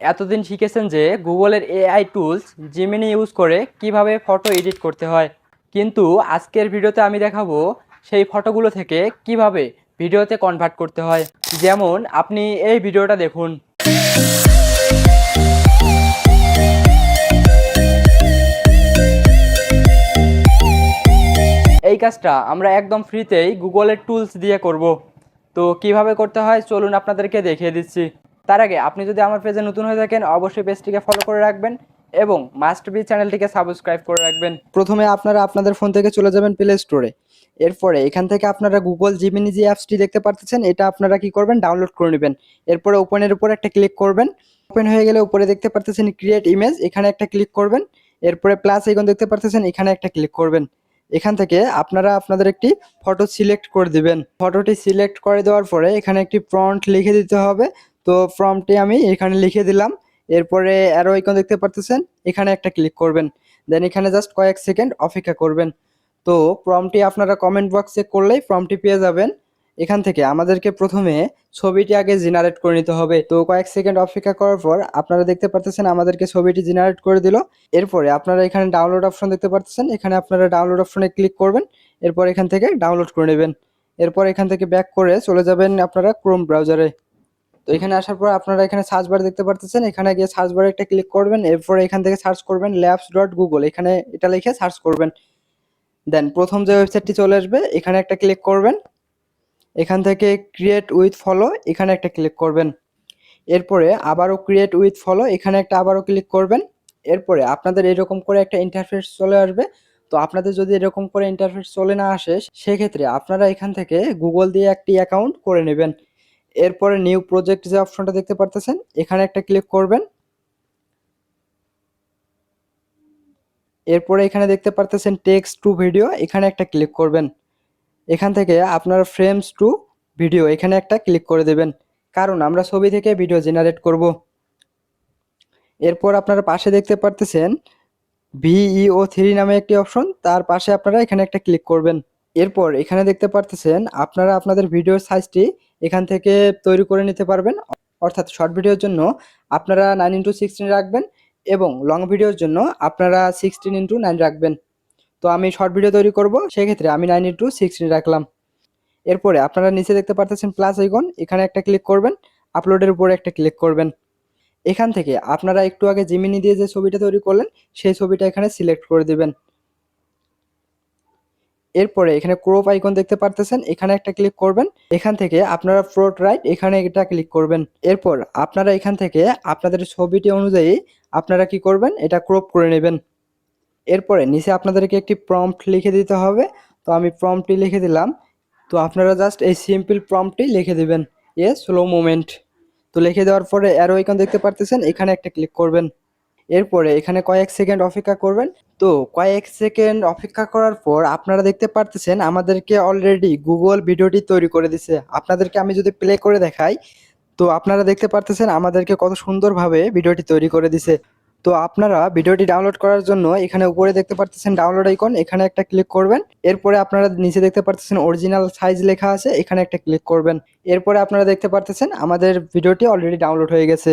এতদিন শিখেছেন যে গুগলের এআই টুলস জিমিনি ইউজ করে কীভাবে ফটো এডিট করতে হয়। কিন্তু আজকের ভিডিওতে আমি দেখাবো সেই ফটোগুলো থেকে কীভাবে ভিডিওতে কনভার্ট করতে হয়। যেমন আপনি এই ভিডিওটা দেখুন। এই কাজটা আমরা একদম ফ্রিতেই গুগলের টুলস দিয়ে করব। তো কীভাবে করতে হয়, চলুন আপনাদেরকে দেখিয়ে দিচ্ছি। তার আগে আপনি যদি আমার পেজে নতুন হয়ে থাকেন, অবশ্যই পেজটিকে ফলো করে রাখবেন এবং মাস্ট বি চ্যানেলটিকে সাবস্ক্রাইব করে রাখবেন। প্রথমে আপনারা আপনাদের ফোন থেকে চলে যাবেন প্লে স্টোরে এরপরে এখান থেকে আপনারা গুগল জিমিনি যে অ্যাপসটি দেখতে পারতেছেন, এটা আপনারা কি করবেন? ডাউনলোড করে নেবেন। এরপরে ওপেনের উপর একটা ক্লিক করবেন। ওপেন হয়ে গেলে উপরে দেখতে পারতেছেন ক্রিয়েট ইমেজ এখানে একটা ক্লিক করবেন। এরপরে প্লাস আইকন দেখতে পারতেছেন, এখানে একটা ক্লিক করবেন। এখান থেকে আপনারা আপনাদের একটি ফটো সিলেক্ট করে দিবেন। ফটোটি সিলেক্ট করে দেওয়ার পরে এখানে একটি প্রম্পট লিখে দিতে হবে। তো ফর্মটি আমি এখানে লিখে দিলাম। এরপরে অ্যারো আইকন দেখতে পারতেছেন? এখানে একটা ক্লিক করবেন। দেন এখানে জাস্ট কয়েক সেকেন্ড অপেক্ষা করবেন। তো ফর্মটি আপনারা কমেন্ট বক্সে করলেই ফর্মটি পেয়ে যাবেন। এখান থেকে আমাদেরকে প্রথমে ছবিটি আগে জেনারেট করে নিতে হবে। তো কয়েক সেকেন্ড অপেক্ষা করার পর আপনারা দেখতে পারতেছেন আমাদেরকে ছবিটি জেনারেট করে দিল। এরপরে আপনারা এখানে ডাউনলোড অপশন দেখতে পাচ্ছেন এখানে আপনারা ডাউনলোড অপশনে ক্লিক করবেন। এরপর এখান থেকে ডাউনলোড করে নেবেন। এরপর এখান থেকে ব্যাক করে চলে যাবেন আপনারা ক্রোম ব্রাউজারে তো এখানে আসার পর আপনারা এখানে সার্চ বার দেখতে পারতেছেন। এখানে গিয়ে সার্চ বারে একটা ক্লিক করবেন, এরপর এখান থেকে সার্চ করবেন ল্যাবস ডট গুগল এখানে এটা লিখে সার্চ করবেন। দেন প্রথম যে ওয়েবসাইটটি চলে আসবে, এখানে একটা ক্লিক করবেন। এখান থেকে ক্রিয়েট উইথ ফলো এখানে একটা ক্লিক করবেন। এরপরে আবারও ক্রিয়েট উইথ ফলো এখানে একটা আবারও ক্লিক করবেন। এরপরে আপনাদের এরকম করে একটা ইন্টারফেস চলে আসবে। তো আপনাদের যদি এরকম করে ইন্টারফেস চলে না আসে, সেক্ষেত্রে আপনারা এখান থেকে গুগল দিয়ে একটি অ্যাকাউন্ট করে নেবেন। এরপরে নিউ প্রজেক্ট যে অপশনটা দেখতে পারতেছেন, এখানে একটা ক্লিক করবেন। এরপরে এখানে দেখতে পারতেছেন টেক্সট টু ভিডিও এখানে একটা ক্লিক করবেন। এখান থেকে আপনার ফ্রেমস টু ভিডিও এখানে একটা ক্লিক করে দেবেন। কারণ আমরা ছবি থেকে ভিডিও জেনারেট করব। এরপর আপনারা পাশে দেখতে পারতেছেন ভিইও থ্রি নামে একটি অপশন তার পাশে আপনারা এখানে একটা ক্লিক করবেন। এরপর এখানে দেখতে পারতেছেন আপনারা আপনাদের ভিডিওর সাইজটি এখান থেকে তৈরি করে নিতে পারবেন। অর্থাৎ শর্ট ভিডিওর জন্য আপনারা নাইন ইন্টু সিক্সটিন রাখবেন এবং লং ভিডিওর জন্য আপনারা সিক্সটিন ইন্টু নাইন রাখবেন। তো আমি শর্ট ভিডিও তৈরি করব, সেক্ষেত্রে আমি নাইন ইন্টু সিক্সটিন রাখলাম। এরপরে আপনারা নিচে দেখতে পারতেছেন প্লাস আইকন এখানে একটা ক্লিক করবেন আপলোডের উপরে একটা ক্লিক করবেন। এখান থেকে আপনারা একটু আগে জিমিনি দিয়ে যে ছবিটা তৈরি করলেন, সেই ছবিটা এখানে সিলেক্ট করে দিবেন। এরপরে এখানে ক্রোপ আইকন দেখতে পারতেছেন, এখানে একটা ক্লিক করবেন, এখান থেকে আপনারা ফ্রোট রাইট এখানে এটা ক্লিক করবেন। এরপর আপনারা এখান থেকে আপনাদের ছবিটি অনুযায়ী আপনারা কি করবেন, এটা ক্রোপ করে নেবেন। এরপরে নিচে আপনাদেরকে একটি প্রম্পট লিখে দিতে হবে, তো আমি প্রম্পটটি লিখে দিলাম, তো আপনারা জাস্ট এই সিম্পল প্রম্পটটি লিখে দিবেন। এ স্লো মোমেন্ট তো লিখে দেওয়ার পরে অ্যারো আইকন দেখতে পারতেছেন, এখানে একটা ক্লিক করবেন। এরপরে এখানে কয়েক সেকেন্ড অপেক্ষা করবেন। তো কয়েক সেকেন্ড অপেক্ষা করার পর আপনারা দেখতে পারতেছেন আমাদেরকে অলরেডি গুগল ভিডিওটি তৈরি করে দিছে। আপনাদেরকে আমি যদি প্লে করে দেখাই, তো আপনারা দেখতে পারতেছেন আমাদেরকে কত সুন্দরভাবে ভিডিওটি তৈরি করে দিছে। তো আপনারা ভিডিওটি ডাউনলোড করার জন্য এখানে উপরে দেখতে পারতেছেন ডাউনলোড আইকন এখানে একটা ক্লিক করবেন। এরপরে আপনারা নিচে দেখতে পারতেছেন অরিজিনাল সাইজ লেখা আছে, এখানে একটা ক্লিক করবেন। এরপরে আপনারা দেখতে পারতেছেন আমাদের ভিডিওটি অলরেডি ডাউনলোড হয়ে গেছে।